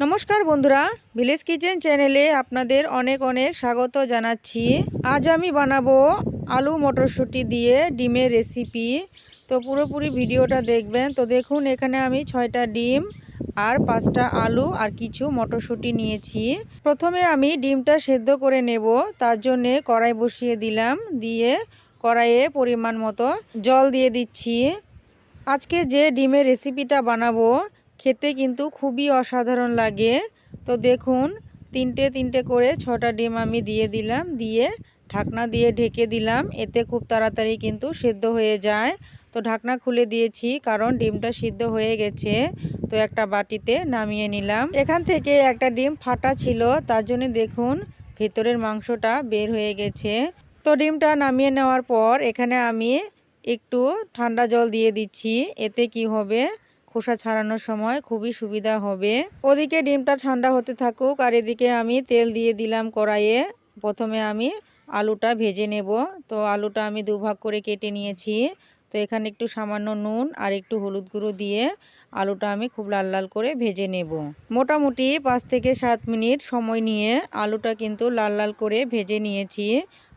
নমস্কার বন্ধুরা village kitchen চ্যানেলে আপনাদের অনেক অনেক স্বাগত জানাচ্ছি। আজ আমি বানাবো আলু মটরশুঁটি দিয়ে ডিমের রেসিপি তো পুরোপুরি ভিডিওটা দেখবেন। তো দেখুন, এখানে আমি ছয়টা ডিম আর পাঁচটা আলু আর কিছু মটরশুঁটি নিয়েছি। প্রথমে আমি ডিমটা সেদ্ধ করে নেব। তার জন্যে কড়াই বসিয়ে দিলাম। দিয়ে কড়াইয়ে পরিমাণ মতো জল দিয়ে দিচ্ছি। আজকে যে ডিমের রেসিপিটা বানাবো খেতে কিন্তু খুবই অসাধারণ লাগে। তো দেখুন, তিনটে তিনটে করে ছটা ডিম আমি দিয়ে দিলাম, দিয়ে ঢাকনা দিয়ে ঢেকে দিলাম। এতে খুব তাড়াতাড়ি কিন্তু সেদ্ধ হয়ে যায়। তো ঢাকনা খুলে দিয়েছি, কারণ ডিমটা সিদ্ধ হয়ে গেছে। তো একটা বাটিতে নামিয়ে নিলাম। এখান থেকে একটা ডিম ফাটা ছিল, তার জন্য দেখুন, ভেতরের মাংসটা বের হয়ে গেছে। তো ডিমটা নামিয়ে নেওয়ার পর এখানে আমি একটু ঠান্ডা জল দিয়ে দিচ্ছি। এতে কি হবে? খোসা ছাড়ানোর সময় খুবই সুবিধা হবে। ওদিকে ডিমটা ঠান্ডা হতে থাকুক আর এদিকে আমি তেল দিয়ে দিলাম কড়াইয়ে। প্রথমে আমি আলুটা ভেজে নেব। তো আলুটা আমি দুভাগ করে কেটে নিয়েছি। তো এখানে একটু সামান্য নুন আর একটু হলুদ গুঁড়ো দিয়ে আলুটা আমি খুব লাল লাল করে ভেজে নেব। মোটামুটি পাঁচ থেকে সাত মিনিট সময় নিয়ে আলুটা কিন্তু লাল লাল করে ভেজে নিয়েছি।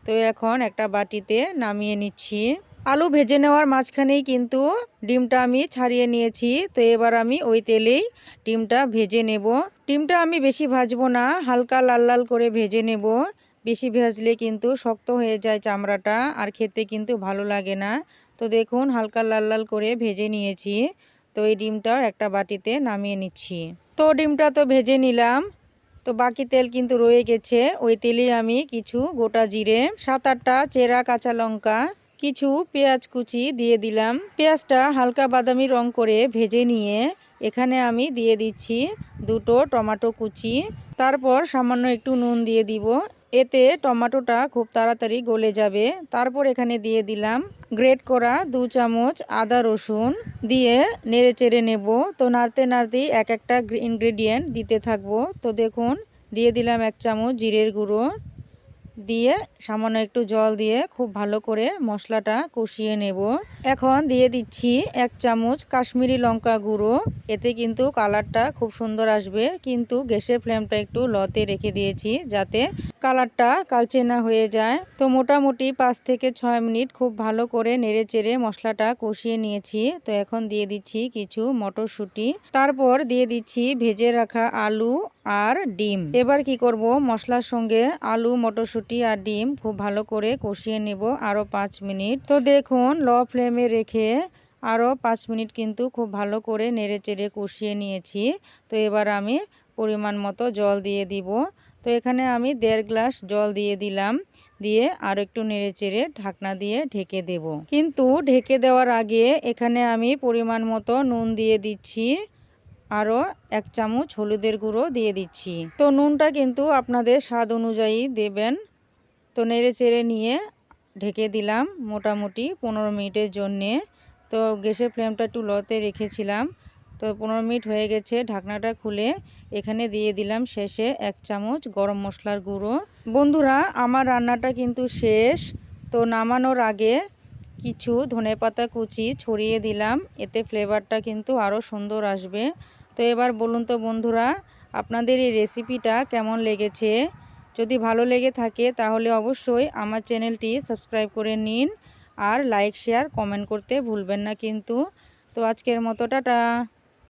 তো এখন একটা বাটিতে নামিয়ে নিচ্ছি। আলু ভেজে নেওয়ার মাঝখানেই কিন্তু ডিমটা আমি ছাড়িয়ে নিয়েছি। তো এবার আমি ওই তেলেই ডিমটা ভেজে নেব। ডিমটা আমি বেশি ভাজবো না, হালকা লাল লাল করে ভেজে নেব। বেশি ভেজলে কিন্তু শক্ত হয়ে যায় চামড়াটা আর খেতে কিন্তু ভালো লাগে না। তো দেখুন, হালকা লাল লাল করে ভেজে নিয়েছি। তো এই ডিমটাও একটা বাটিতে নামিয়ে নিচ্ছি। তো ডিমটা তো ভেজে নিলাম। তো বাকি তেল কিন্তু রয়ে গেছে। ওই তেলে আমি কিছু গোটা জিরে, সাত আটটা চেরা কাঁচা লঙ্কা কিছু পেঁয়াজ কুচি দিয়ে দিলাম। পেঁয়াজটা হালকা বাদামি রং করে ভেজে নিয়ে এখানে আমি দিয়ে দিচ্ছি দুটো টমেটো কুচি। তারপর সামান্য একটু নুন দিয়ে দিব। এতে টমেটোটা খুব তাড়াতাড়ি গলে যাবে। তারপর এখানে দিয়ে দিলাম গ্রেট করা দু চামচ আদা রসুন দিয়ে নেড়ে চেড়ে নেব। তো নাড়তে নাড়তেই এক একটা ইনগ্রেডিয়েন্ট দিতে থাকব। তো দেখুন, দিয়ে দিলাম এক চামচ জিরের গুঁড়ো। দিয়ে সামান্য একটু জল দিয়ে খুব ভালো করে মশলাটা কষিয়ে নেব। এখন দিয়ে দিচ্ছি এক চামচ কাশ্মীরি লঙ্কা গুঁড়ো। এতে কিন্তু কালারটা খুব সুন্দর আসবে। কিন্তু গ্যাসের ফ্লেমটা একটু লতে রেখে দিয়েছি যাতে কালারটা কালচে না হয়ে যায়। তো মোটামুটি পাঁচ থেকে ছয় মিনিট খুব ভালো করে নেড়ে চেড়ে মশলাটা কষিয়ে নিয়েছি। তো এখন দিয়ে দিচ্ছি কিছু মটরশুঁটি। তারপর দিয়ে দিচ্ছি ভেজে রাখা আলু আর ডিম। এবার কি করব? মশলার সঙ্গে আলু, মটরশুঁটি আর ডিম খুব ভালো করে কষিয়ে নেব আরও পাঁচ মিনিট। তো দেখুন, ল ফ্লেমে রেখে আরও পাঁচ মিনিট কিন্তু খুব ভালো করে নেড়ে চেড়ে কষিয়ে নিয়েছি। তো এবার আমি পরিমাণ মতো জল দিয়ে দিব। তো এখানে আমি দেড় গ্লাস জল দিয়ে দিলাম, দিয়ে আর একটু নেড়ে চেড়ে ঢাকনা দিয়ে ঢেকে দেব। কিন্তু ঢেকে দেওয়ার আগে এখানে আমি পরিমাণ মতো নুন দিয়ে দিচ্ছি, আরও এক চামচ হলুদের গুঁড়ো দিয়ে দিচ্ছি। তো নুনটা কিন্তু আপনাদের স্বাদ অনুযায়ী দেবেন। তো নেড়ে চেড়ে নিয়ে ঢেকে দিলাম মোটামুটি পনেরো মিনিটের জন্যে। তো গ্যাসের ফ্লেমটা একটু লতে রেখেছিলাম। তো পনেরো মিনিট হয়ে গেছে ঢাকনাটা খুলে। এখানে দিয়ে দিলাম শেষে এক চামচ গরম মশলার গুঁড়ো। বন্ধুরা, আমার রান্নাটা কিন্তু শেষ। তো নামানোর আগে কিছু ধনেপাতা কুচি ছড়িয়ে দিলাম। এতে ফ্লেভারটা কিন্তু আরও সুন্দর আসবে। তো এবার বলুন তো বন্ধুরা, আপনাদের এই রেসিপিটা কেমন লেগেছে? যদি ভালো লেগে থাকে তাহলে অবশ্যই আমার চ্যানেলটি সাবস্ক্রাইব করে নিন আর লাইক, শেয়ার, কমেন্ট করতে ভুলবেন না কিন্তু। তো আজকের মতো, টাটা।